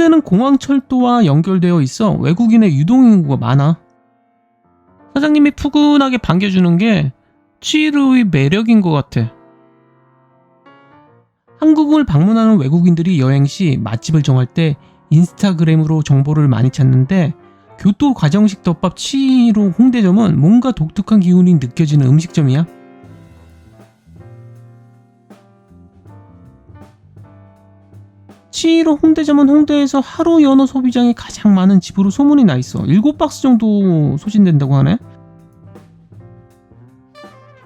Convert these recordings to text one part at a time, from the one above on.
홍대는 공항철도와 연결되어 있어 외국인의 유동인구가 많아. 사장님이 푸근하게 반겨주는 게 치히로의 매력인 것 같아. 한국을 방문하는 외국인들이 여행 시 맛집을 정할 때 인스타그램으로 정보를 많이 찾는데 교토 가정식 덮밥 치히로 홍대점은 뭔가 독특한 기운이 느껴지는 음식점이야. 치히로 홍대점은 홍대에서 하루 연어 소비량이 가장 많은 집으로 소문이 나 있어. 7박스 정도 소진된다고 하네.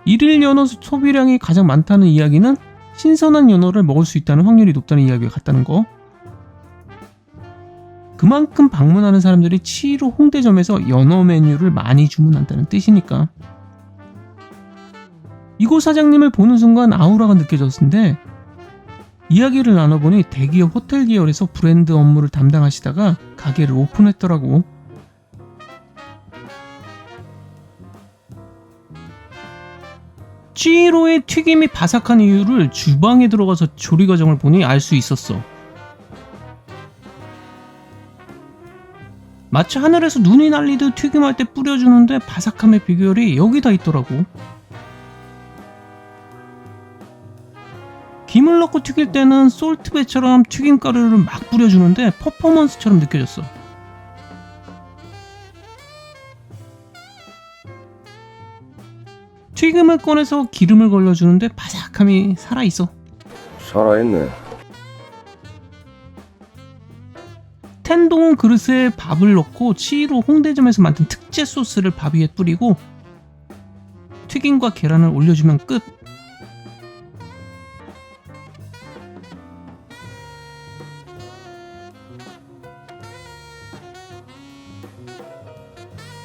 일일 연어 소비량이 가장 많다는 이야기는 신선한 연어를 먹을 수 있다는 확률이 높다는 이야기가 같다는 거. 그만큼 방문하는 사람들이 치히로 홍대점에서 연어 메뉴를 많이 주문한다는 뜻이니까. 이곳 사장님을 보는 순간 아우라가 느껴졌는데 이야기를 나눠보니 대기업 호텔 계열에서 브랜드 업무를 담당하시다가 가게를 오픈했더라고. 치히로의 튀김이 바삭한 이유를 주방에 들어가서 조리 과정을 보니 알 수 있었어. 마치 하늘에서 눈이 날리듯 튀김할 때 뿌려주는데 바삭함의 비결이 여기다 있더라고. 김을 넣고 튀길 때는 솔트배처럼 튀김가루를 막 뿌려주는데 퍼포먼스처럼 느껴졌어. 튀김을 꺼내서 기름을 걸러주는데 바삭함이 살아있어. 살아있네. 텐동 그릇에 밥을 넣고 치히로 홍대점에서 만든 특제 소스를 밥 위에 뿌리고 튀김과 계란을 올려주면 끝.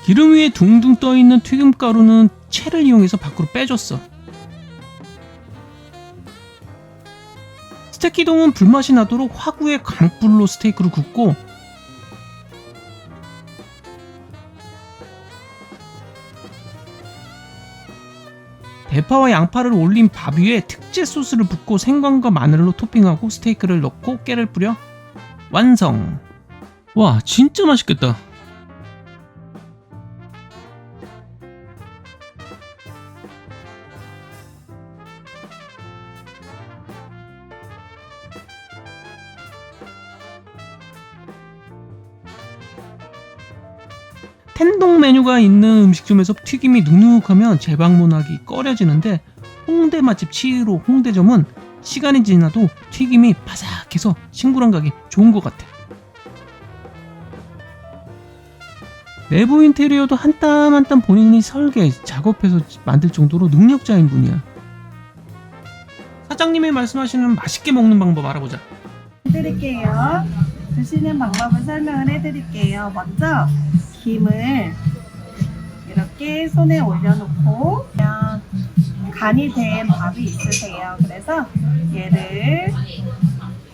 기름 위에 둥둥 떠 있는 튀김가루는 채를 이용해서 밖으로 빼줬어. 스테키 동은 불맛이 나도록 화구에 강불로 스테이크를 굽고 대파와 양파를 올린 밥 위에 특제 소스를 붓고 생강과 마늘로 토핑하고 스테이크를 넣고 깨를 뿌려 완성. 와 진짜 맛있겠다. 텐동 메뉴가 있는 음식점에서 튀김이 눅눅하면 재방문하기 꺼려지는데 홍대 맛집 치히로 홍대점은 시간이 지나도 튀김이 바삭해서 친구랑 가기 좋은 것 같아. 내부 인테리어도 한 땀 한 땀 본인이 설계, 작업해서 만들 정도로 능력자인 분이야. 사장님이 말씀하시는 맛있게 먹는 방법 알아보자. 해드릴게요. 드시는 방법을 설명을 해드릴게요. 먼저 김을 이렇게 손에 올려놓고 그냥 간이 된 밥이 있으세요. 그래서 얘를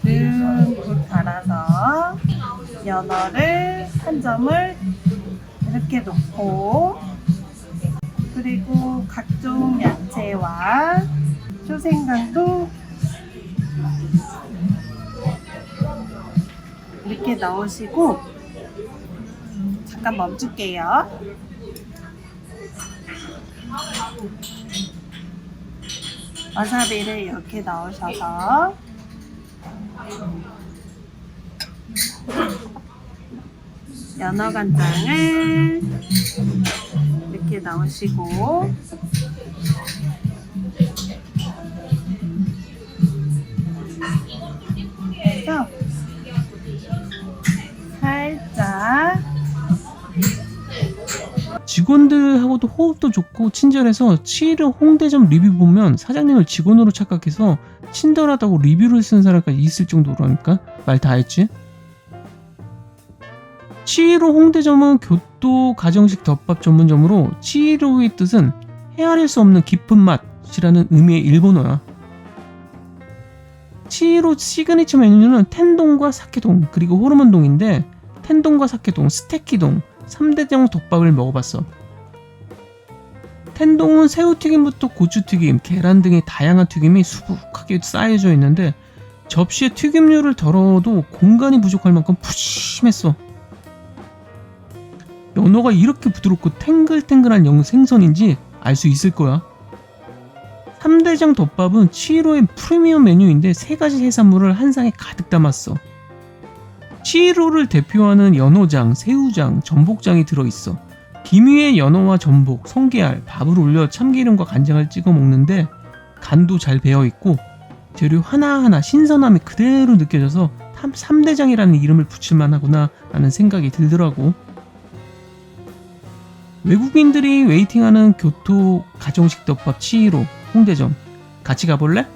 듬뿍 갈아서 연어를 한 점을 이렇게 놓고 그리고 각종 야채와 초생강도 이렇게 넣으시고 잠깐 멈출게요. 와사비를 이렇게 넣으셔서 연어 간장을 이렇게 넣으시고 직원들하고도 호흡도 좋고 친절해서 치히로 홍대점 리뷰 보면 사장님을 직원으로 착각해서 친절하다고 리뷰를 쓴 사람까지 있을 정도라니까? 말 다 했지? 치히로 홍대점은 교토 가정식 덮밥 전문점으로 치히로의 뜻은 헤아릴 수 없는 깊은 맛이라는 의미의 일본어야. 치히로 시그니처 메뉴는 텐동과 사케동 그리고 호르몬동인데 텐동과 사케동, 스테키동 3대장 덮밥을 먹어봤어. 텐동은 새우튀김부터 고추튀김, 계란 등의 다양한 튀김이 수북하게 쌓여져 있는데 접시에 튀김류를 덜어도 공간이 부족할 만큼 푸짐했어. 연어가 이렇게 부드럽고 탱글탱글한 영 생선인지 알 수 있을 거야. 3대장 덮밥은 치히로의 프리미엄 메뉴인데 세 가지 해산물을 한 상에 가득 담았어. 치히로를 대표하는 연어장, 새우장, 전복장이 들어있어. 김 위에 연어와 전복, 성게알, 밥을 올려 참기름과 간장을 찍어 먹는데 간도 잘 배어 있고 재료 하나하나 신선함이 그대로 느껴져서 3대장이라는 이름을 붙일만 하구나 라는 생각이 들더라고. 외국인들이 웨이팅하는 교토 가정식 덮밥 치히로 홍대점 같이 가볼래?